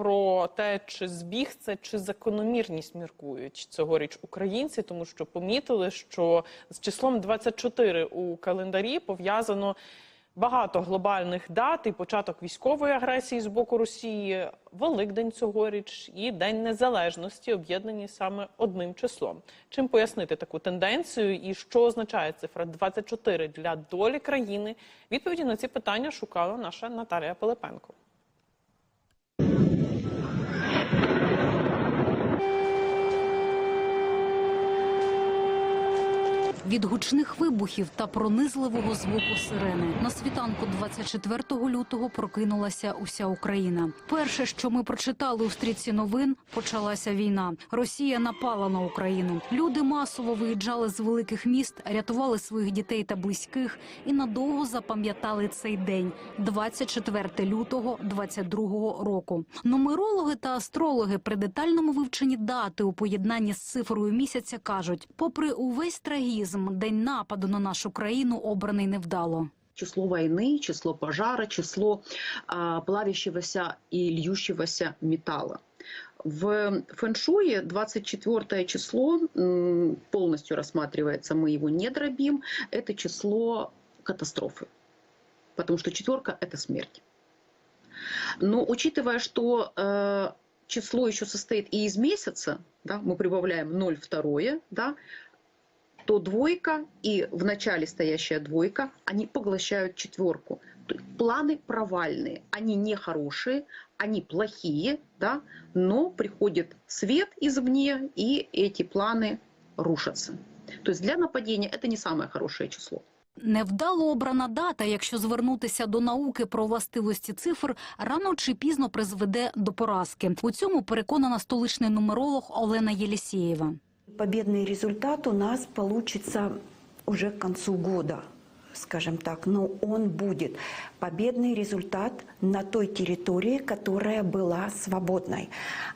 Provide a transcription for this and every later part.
про те, чи збіг це, чи закономірність міркують цьогоріч українці, тому що помітили, що з числом 24 у календарі пов'язано багато глобальних дат і початок військової агресії з боку Росії, Великдень цьогоріч і День Незалежності об'єднані саме одним числом. Чим пояснити таку тенденцію і що означає цифра 24 для долі країни? Відповіді на ці питання шукала наша Наталія Пилипенко. Від гучних вибухів та пронизливого звуку сирени на світанку 24 лютого прокинулася уся Україна. Перше, що ми прочитали у стрічці новин, почалася війна. Росія напала на Україну. Люди масово виїжджали з великих міст, рятували своїх дітей та близьких і надовго запам'ятали цей день 24 лютого 22 року. Нумерологи та астрологи при детальному вивченні дати у поєднанні з цифрою місяця кажуть: попри увесь трагізм, день нападу на нашу країну обраний невдало. число войны, число пожара, число а, плавящегося и льющегося металла. В фэншуе 24 число м, полностью рассматривается, мы его не дробим, это число катастрофы, потому что четверка – это смерть. Но учитывая, что э, число еще состоит и из месяца, да, мы прибавляем 0 второе, да, то двойка и в начале стоящая двойка, они поглощают четверку. То есть Планы провальные, они не хорошие, они плохие, да, но приходит свет извне, и эти планы рушатся. То есть для нападения это не самое хорошее число. Невдало обрана дата, якщо звернутися до науки про властивості цифр, рано чи пізно призведе до поразки. У цьому переконана столичний нумеролог Олена Єлісєєва. Победный результат у нас получится уже к концу года, скажем так, но он будет. Победный результат на той территории, которая была свободной.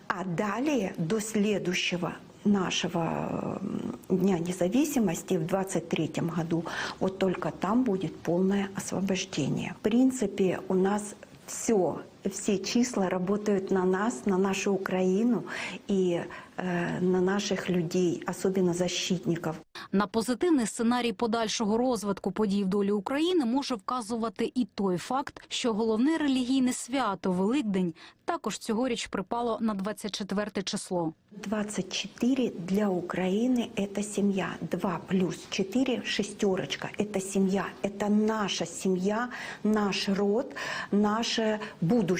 А далее, до следующего нашего Дня независимости в 23 году, вот только там будет полное освобождение. В принципе, у нас все, все числа работают на нас, на нашу Украину и э, на наших людей, особенно защитников. На позитивний сценарій подальшого розвитку подій в долі України може вказувати і той факт, що головне релігійне свято Великдень також цьогоріч припало на 24 число. 24 для Украины – это семья. 2 плюс 4 – шестерочка. Это семья. Это наша семья, наш род, наше будущее.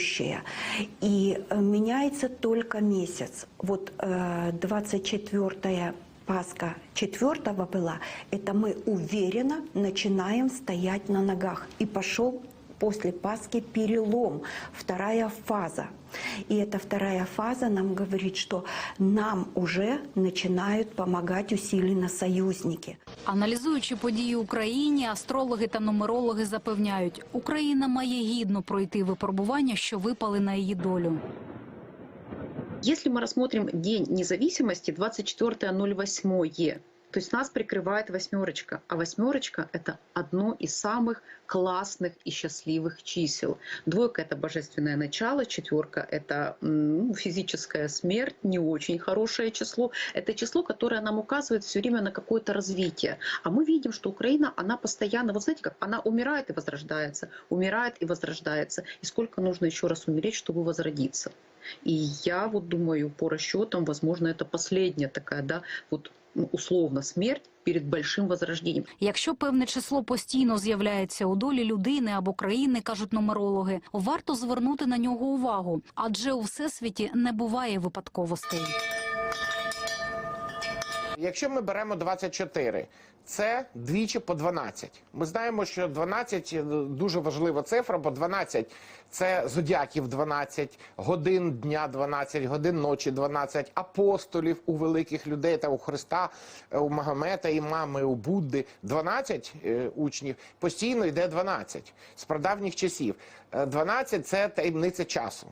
И э, меняется только месяц. Вот э, 24 Пасха четвертого была, это мы уверенно начинаем стоять на ногах. И пошел после Пасхи перелом, вторая фаза. И эта вторая фаза нам говорит, что нам уже начинают помогать усиленно союзники. Аналізуючи події в Україні, астрологи та нумерологи запевняють, Україна має гідно пройти випробування, що випали на її долю. Если мы рассмотрим День независимости 24.08, то есть нас прикрывает восьмерочка, а восьмерочка это одно из самых классных и счастливых чисел. Двойка это божественное начало, четверка это ну, физическая смерть, не очень хорошее число. Это число, которое нам указывает все время на какое-то развитие. А мы видим, что Украина, она постоянно, вот знаете как, она умирает и возрождается, умирает и возрождается. И сколько нужно еще раз умереть, чтобы возродиться. И я вот думаю, по расчетам, возможно, это последняя такая, да, вот условно смерть перед большим возрождением. Якщо певне число постійно з'являється у долі людини або країни, кажуть нумерологи, варто звернути на нього увагу, адже у всесвіті не буває випадковостей. Якщо ми беремо 24, це двічі по 12. Ми знаємо, що 12 – дуже важлива цифра, бо 12 – це зодіаків 12, годин дня 12, годин ночі 12, апостолів у великих людей та у Христа, е, у Магомета, імами, у Будди. 12 е, учнів постійно йде 12 з прадавніх часів. Е, 12 – це таємниця часу.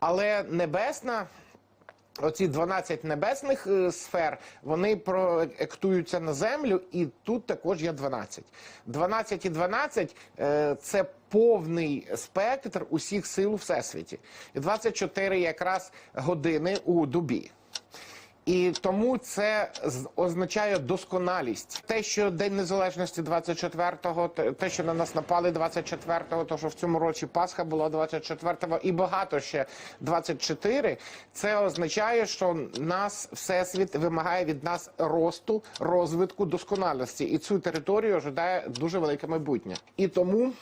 Але небесна Оці 12 небесних е, сфер вони проектуються на землю, і тут також є 12. 12 і 12 е, – це повний спектр усіх сил у всесвіті. І 24 якраз години у добі. І тому це означає досконалість. Те, що День Незалежності 24-го, те- те, що на нас напали 24-го, то що в цьому році Пасха була 24-го, і багато ще 24, це означає, що нас всесвіт вимагає від нас росту, розвитку, досконалості. І цю територію ожидає дуже велике майбутнє. І тому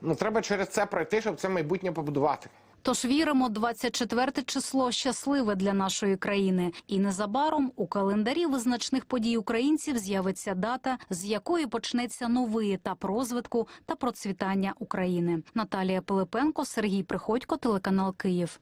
ну, треба через це пройти, щоб це майбутнє побудувати. Тож віримо, 24 число щасливе для нашої країни. І незабаром у календарі визначних подій українців з'явиться дата, з якої почнеться новий етап розвитку та процвітання України. Наталія Пилипенко, Сергій Приходько, телеканал Київ.